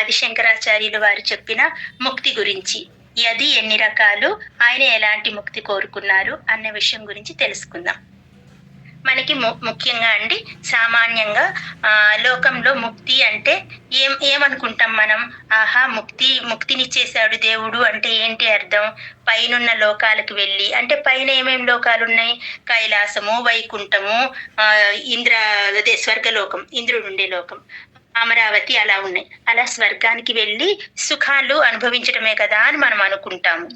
ఆదిశంకరాచార్యులు వారు చెప్పిన ముక్తి గురించి. అది ఎన్ని రకాలు ఆయన ఎలాంటి ముక్తి కోరుకున్నారు అన్న విషయం గురించి తెలుసుకుందాం. మనకి ము- ముఖ్యంగా అండి సామాన్యంగా ఆ, లోకంలో ముక్తి అంటే ఏం ఏమనుకుంటాం మనం? ఆహా ముక్తి ముక్తినిచ్చేసాడు దేవుడు అంటే ఏంటి అర్థం? పైనున్న లోకాలకు వెళ్ళి అంటే పైన ఏమేమి లోకాలు ఉన్నాయి కైలాసము వైకుంఠము ఆ, ఇంద్ర అదే స్వర్గలోకం ఇంద్రుడు ఉండే లోకం. అమరావతి అలా ఉన్నాయి. అలా స్వర్గానికి వెళ్ళి సుఖాలు అనుభవించడమే కదా అని మనం అనుకుంటాము.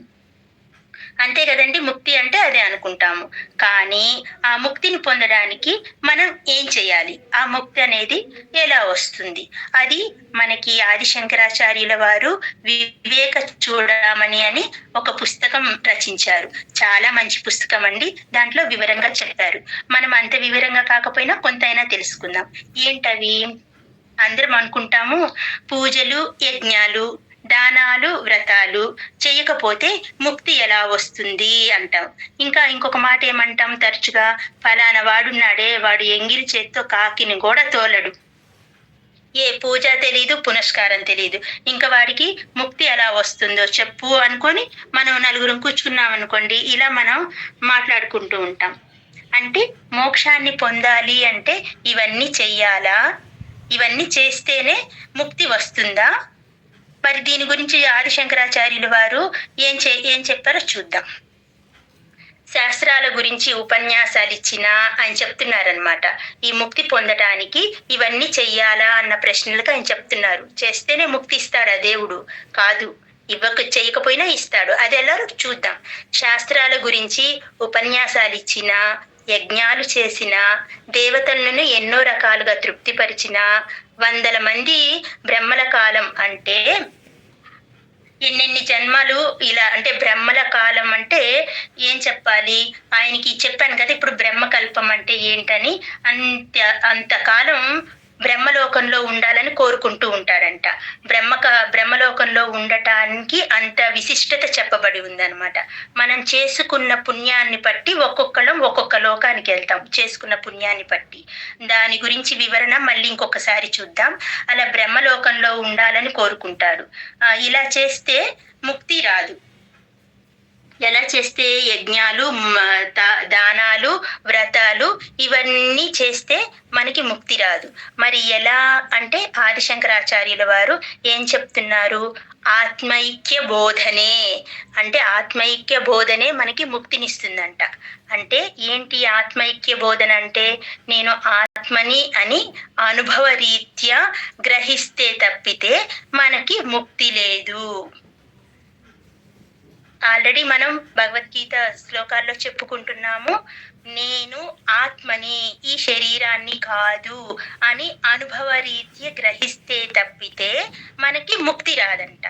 అంతే కదండి? ముక్తి అంటే అదే అనుకుంటాము. కానీ ఆ ముక్తిని పొందడానికి మనం ఏం చేయాలి? ఆ ముక్తి అనేది ఎలా వస్తుంది? అది మనకి ఆదిశంకరాచార్యుల వారు వివేక చూడమని అని ఒక పుస్తకం రచించారు. చాలా మంచి పుస్తకం అండి. దాంట్లో వివరంగా చెప్పారు. మనం అంత వివరంగా కాకపోయినా కొంతైనా తెలుసుకుందాం. ఏంటవి? అందరం అనుకుంటాము పూజలు యజ్ఞాలు దానాలు వ్రతాలు చేయకపోతే ముక్తి ఎలా వస్తుంది అంటాం. ఇంకా ఇంకొక మాట ఏమంటాం తరచుగా ఫలానా వాడున్నాడే వాడు ఎంగిలి చేత్తో కాకిని కూడా తోలడు. ఏ పూజ తెలీదు పునస్కారం తెలీదు. ఇంకా వాడికి ముక్తి ఎలా వస్తుందో చెప్పు అనుకొని మనం నలుగురం కూర్చున్నాం అనుకోండి ఇలా మనం మాట్లాడుకుంటూ ఉంటాం. అంటే మోక్షాన్ని పొందాలి అంటే ఇవన్నీ చెయ్యాలా? ఇవన్నీ చేస్తేనే ముక్తి వస్తుందా? మరి దీని గురించి ఆదిశంకరాచార్యులు వారు ఏం చే ఏం చెప్పారో చూద్దాం. శాస్త్రాల గురించి ఉపన్యాసాలు ఇచ్చినా ఆయన చెప్తున్నారనమాట ఈ ముక్తి పొందటానికి ఇవన్నీ చెయ్యాలా అన్న ప్రశ్నలకు ఆయన చెప్తున్నారు. చేస్తేనే ముక్తి ఇస్తాడా దేవుడు? కాదు. ఇవ్వక చేయకపోయినా ఇస్తాడు. అది ఎలా చూద్దాం. శాస్త్రాల గురించి ఉపన్యాసాలు ఇచ్చినా యజ్ఞాలు చేసిన దేవతలను ఎన్నో రకాలుగా తృప్తిపరిచిన వందల మంది బ్రహ్మల కాలం అంటే ఎన్నెన్ని జన్మలు ఇలా అంటే బ్రహ్మల కాలం అంటే ఏం చెప్పాలి? ఆయనకి చెప్పాను కదా ఇప్పుడు బ్రహ్మకల్పం అంటే ఏంటని. అంత అంతకాలం బ్రహ్మలోకంలో ఉండాలని కోరుకుంటూ ఉంటాడంట బ్రహ్మక బ్రహ్మలోకంలో ఉండటానికి అంత విశిష్టత చెప్పబడి ఉందన్నమాట. మనం చేసుకున్న పుణ్యాన్ని బట్టి ఒక్కొక్కళ్ళం ఒక్కొక్క లోకానికి వెళ్తాం. చేసుకున్న పుణ్యాన్ని బట్టి. దాని గురించి వివరణ మళ్ళీ ఇంకొకసారి చూద్దాం. అలా బ్రహ్మలోకంలో ఉండాలని కోరుకుంటాడు ఇలా చేస్తే ముక్తి రాదు. ఎలా చేస్తే యజ్ఞాలు దా- ఇవన్నీ చేస్తే మనకి ముక్తి రాదు. మరి ఎలా అంటే ఆదిశంకరాచార్యుల వారు ఏం చెప్తున్నారు? ఆత్మైక్య బోధనే. అంటే ఆత్మైక్య బోధనే మనకి ముక్తినిస్తుందంట. అంటే ఏంటి ఆత్మైక్య బోధన అంటే? నేను ఆత్మని అని అనుభవ రీత్యా గ్రహిస్తే తప్పితే మనకి ముక్తి లేదు. ఆల్రెడీ మనం భగవద్గీత శ్లోకాల్లో చెప్పుకుంటున్నాము. నేను ఆత్మని ఈ శరీరాన్ని కాదు అని అనుభవ రీత్యా గ్రహిస్తే తప్పితే మనకి ముక్తి రాదంట.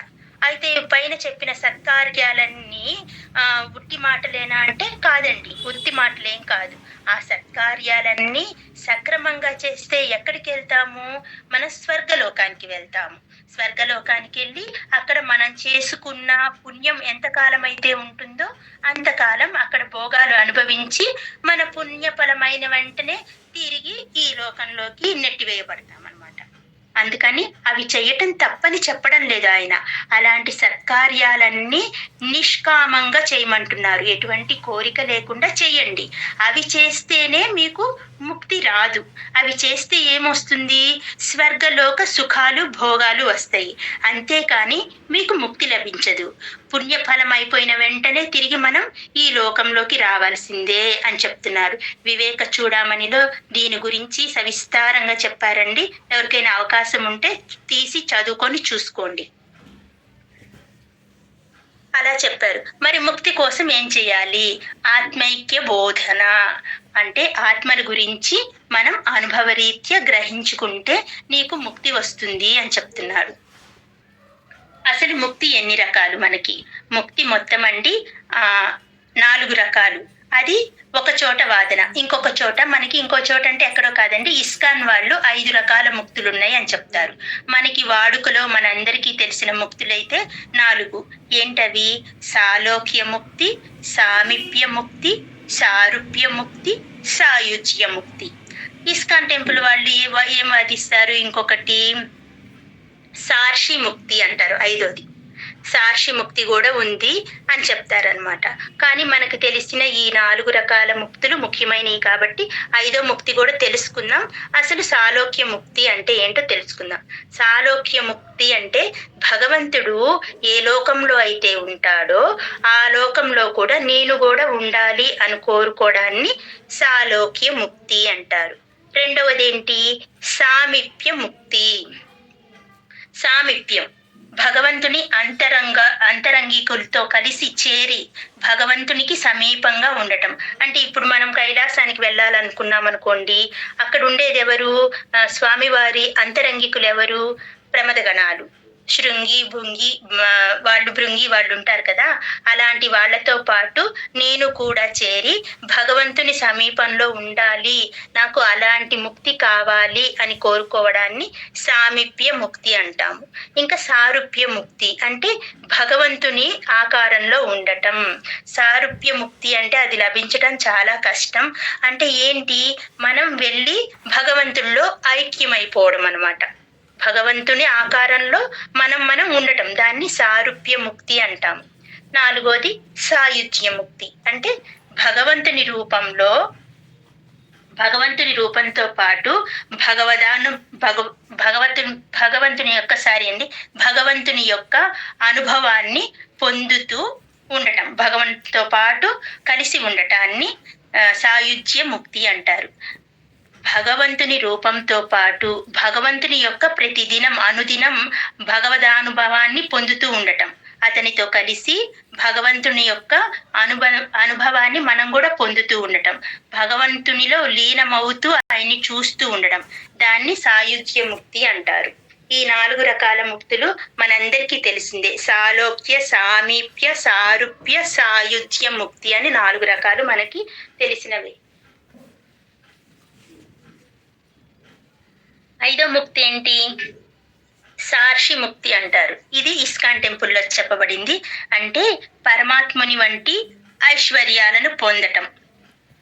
అయితే పైన చెప్పిన సత్కార్యాలన్నీ ఆ, ఉట్టి మాటలేనా అంటే కాదండి. ఉత్తి మాటలేం కాదు. ఆ సత్కార్యాలన్నీ సక్రమంగా చేస్తే ఎక్కడికి వెళ్తాము? మన స్వర్గలోకానికి వెళ్తాము. స్వర్గలోకానికి వెళ్ళి అక్కడ మనం చేసుకున్న పుణ్యం ఎంతకాలం అయితే ఉంటుందో అంతకాలం అక్కడ భోగాలు అనుభవించి మన పుణ్యఫలమైన వెంటనే తిరిగి ఈ లోకంలోకి నెట్టివేయబడతాం అన్నమాట అందుకని అవి చేయటం తప్పని చెప్పడం లేదు ఆయన. అలాంటి సత్కార్యాలన్నీ నిష్కామంగా చేయమంటున్నారు. ఎటువంటి కోరిక లేకుండా చేయండి. అవి చేస్తేనే మీకు ముక్తి రాదు. అవి చేస్తే ఏమొస్తుంది? స్వర్గలోక సుఖాలు భోగాలు వస్తాయి. అంతేకాని మీకు ముక్తి లభించదు. పుణ్యఫలం అయిపోయిన వెంటనే తిరిగి మనం ఈ లోకంలోకి రావాల్సిందే అని చెప్తున్నారు. వివేక చూడమనిలో దీని గురించి సవిస్తారంగా చెప్పారండి. ఎవరికైనా అవకాశం ఉంటే తీసి చదువుకొని చూసుకోండి. అలా చెప్పారు. మరి ముక్తి కోసం ఏం చేయాలి? ఆత్మైక్య బోధన. అంటే ఆత్మల గురించి మనం అనుభవరీత్యా గ్రహించుకుంటే నీకు ముక్తి వస్తుంది అని చెప్తున్నారు. అసలు ముక్తి ఎన్ని రకాలు మనకి? ముక్తి మొత్తం అండి ఆ నాలుగు రకాలు. అది ఒక చోట వాదన. ఇంకొక చోట మనకి ఇంకో చోట అంటే ఎక్కడో కాదండి ఇస్కాన్ వాళ్ళు ఐదు రకాల ముక్తులు ఉన్నాయి అని చెప్తారు. మనకి వాడుకలో మనందరికీ తెలిసిన ముక్తులైతే నాలుగు. ఏంటవి? సాలోక్య ముక్తి సామీప్య ముక్తి సారూప్య ముక్తి సాయుజ్య ముక్తి. ఇస్కాన్ టెంపుల్ వాళ్ళు ఏ- ఏం వాదిస్తారు? ఇంకొకటి సార్షి ముక్తి అంటారు ఐదోది. సాక్షి ముక్తి కూడా ఉంది అని చెప్తారనమాట కానీ మనకు తెలిసిన ఈ నాలుగు రకాల ముక్తులు ముఖ్యమైనవి కాబట్టి ఐదో ముక్తి కూడా తెలుసుకుందాం. అసలు సాలోక్య ముక్తి అంటే ఏంటో తెలుసుకుందాం. సాలోక్య ముక్తి అంటే భగవంతుడు ఏ లోకంలో అయితే ఉంటాడో ఆ లోకంలో కూడా నేను కూడా ఉండాలి అని కోరుకోవడాన్ని సాలోక్య ముక్తి అంటారు. రెండవది ఏంటి సామీప్య ముక్తి. సామీప్యం. భగవంతుని అంతరంగ అంతరంగికులతో కలిసి చేరి భగవంతునికి సమీపంగా ఉండటం. అంటే ఇప్పుడు మనం కైలాసానికి వెళ్ళాలనుకున్నాం అనుకోండి అక్కడ ఉండేది ఎవరు స్వామివారి అంతరంగికులు ఎవరు ప్రమదగణాలు. శృంగి భృంగి వాళ్ళు భృంగి వాళ్ళు ఉంటారు కదా అలాంటి వాళ్ళతో పాటు నేను కూడా చేరి భగవంతుని సమీపంలో ఉండాలి నాకు అలాంటి ముక్తి కావాలి అని కోరుకోవడాన్ని సామీప్య ముక్తి అంటాము. ఇంకా సారూప్య ముక్తి అంటే భగవంతుని ఆకారంలో ఉండటం. సారూప్య ముక్తి అంటే అది లభించడం చాలా కష్టం. అంటే ఏంటి? మనం వెళ్ళి భగవంతుల్లో ఐక్యమైపోవడం అనమాట భగవంతుని ఆకారంలో మనం మనం ఉండటం దాన్ని సారూప్య ముక్తి అంటాం. నాలుగోది సాయుధ్య ముక్తి. అంటే భగవంతుని రూపంలో భగవంతుని రూపంతో పాటు భగవదాను భగ భగవంతుని భగవంతుని యొక్క సారీ అండి భగవంతుని యొక్క అనుభవాన్ని పొందుతూ ఉండటం. భగవంతుతో పాటు కలిసి ఉండటాన్ని సాయుధ్య ముక్తి అంటారు. భగవంతుని రూపంతో పాటు భగవంతుని యొక్క ప్రతిదినం అనుదినం భగవదానుభవాన్ని పొందుతూ ఉండటం. అతనితో కలిసి భగవంతుని యొక్క అనుభవ అనుభవాన్ని మనం కూడా పొందుతూ ఉండటం. భగవంతునిలో లీనమవుతూ ఆయన్ని చూస్తూ ఉండడం దాన్ని సాయుధ్య ముక్తి అంటారు. ఈ నాలుగు రకాల ముక్తులు మనందరికీ తెలిసిందే. సాలోక్య సామీప్య సారూప్య సాయుధ్య ముక్తి అని నాలుగు రకాలు మనకి తెలిసినవి. ఐదో ముక్తి ఏంటి? సార్షి ముక్తి అంటారు. ఇది ఇస్కాన్ టెంపుల్లో చెప్పబడింది. అంటే పరమాత్ముని వంటి ఐశ్వర్యాలను పొందటం.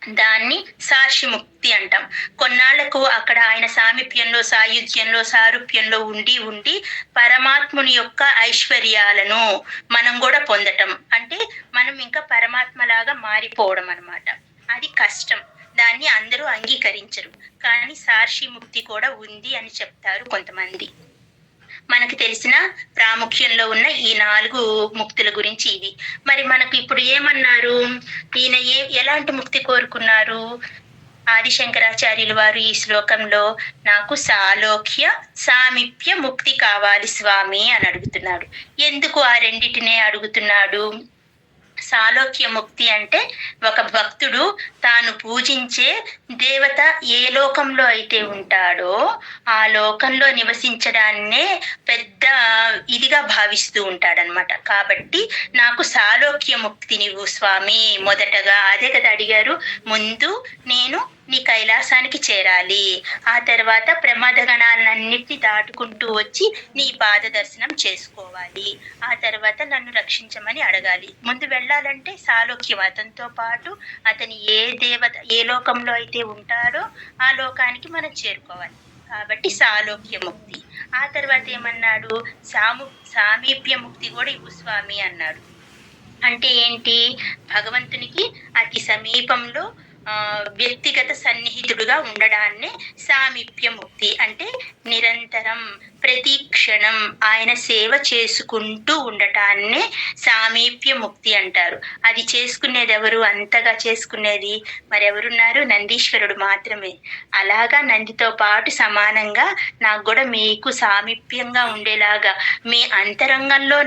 దాన్ని సాక్షి ముక్తి అంటాం. కొన్నాళ్ళకు అక్కడ ఆయన సామీప్యంలో సాయుధ్యంలో సారూప్యంలో ఉండి ఉండి పరమాత్ముని యొక్క ఐశ్వర్యాలను మనం కూడా పొందటం. అంటే మనం ఇంకా పరమాత్మలాగా మారిపోవడం అన్నమాట. అది కష్టం. దాన్ని అందరూ అంగీకరించరు. కానీ సార్షి ముక్తి కూడా ఉంది అని చెప్తారు కొంతమంది. మనకు తెలిసిన ప్రాముఖ్యంలో ఉన్న ఈ నాలుగు ముక్తుల గురించి ఇవి మరి మనకు ఇప్పుడు ఏమన్నారు? ఈయన ఏ ఎలాంటి ముక్తి కోరుకున్నారు? ఆదిశంకరాచార్యులు వారు ఈ శ్లోకంలో నాకు సాలోక్య సామీప్య ముక్తి కావాలి స్వామి అని అడుగుతున్నాడు ఎందుకు ఆ రెండిటినే అడుగుతున్నాడు? సాలోక్య ముక్తి అంటే ఒక భక్తుడు తాను పూజించే దేవత ఏ లోకంలో అయితే ఉంటాడో ఆ లోకంలో నివసించడాన్నే పెద్ద ఇదిగా భావిస్తూ ఉంటాడనమాట కాబట్టి నాకు సాలోక్య ముక్తి నువ్వు స్వామి మొదటగా అదే కదా అడిగారు. ముందు నేను నీ కైలాసానికి చేరాలి. ఆ తర్వాత ప్రమాద గణాలన్నింటినీ దాటుకుంటూ వచ్చి నీ పాద దర్శనం చేసుకోవాలి. ఆ తర్వాత నన్ను రక్షించమని అడగాలి. ముందు వెళ్ళాలంటే సాలోక్యం అతనితో పాటు అతని ఏ దేవత ఏ లోకంలో అయితే ఉంటాడో ఆ లోకానికి మనం చేరుకోవాలి. కాబట్టి సాలోక్య ముక్తి. ఆ తర్వాత ఏమన్నాడు? సాము సామీప్య ముక్తి కూడా ఇవ్వు స్వామి అన్నాడు. అంటే ఏంటి? భగవంతునికి అతి సమీపంలో వ్యక్తిగత సన్నిహితుడుగా ఉండడాన్ని సామీప్య ముక్తి అంటే నిరంతరం ప్రతి క్షణం ఆయన సేవ చేసుకుంటూ ఉండటాన్ని సామీప్య ముక్తి అంటారు. అది చేసుకునేది ఎవరు అంతగా చేసుకునేది మరెవరున్నారు? నందీశ్వరుడు మాత్రమే. అలాగా నందితో పాటు సమానంగా నాకు కూడా మీకు సామీప్యంగా ఉండేలాగా మీ అంతరంగంలో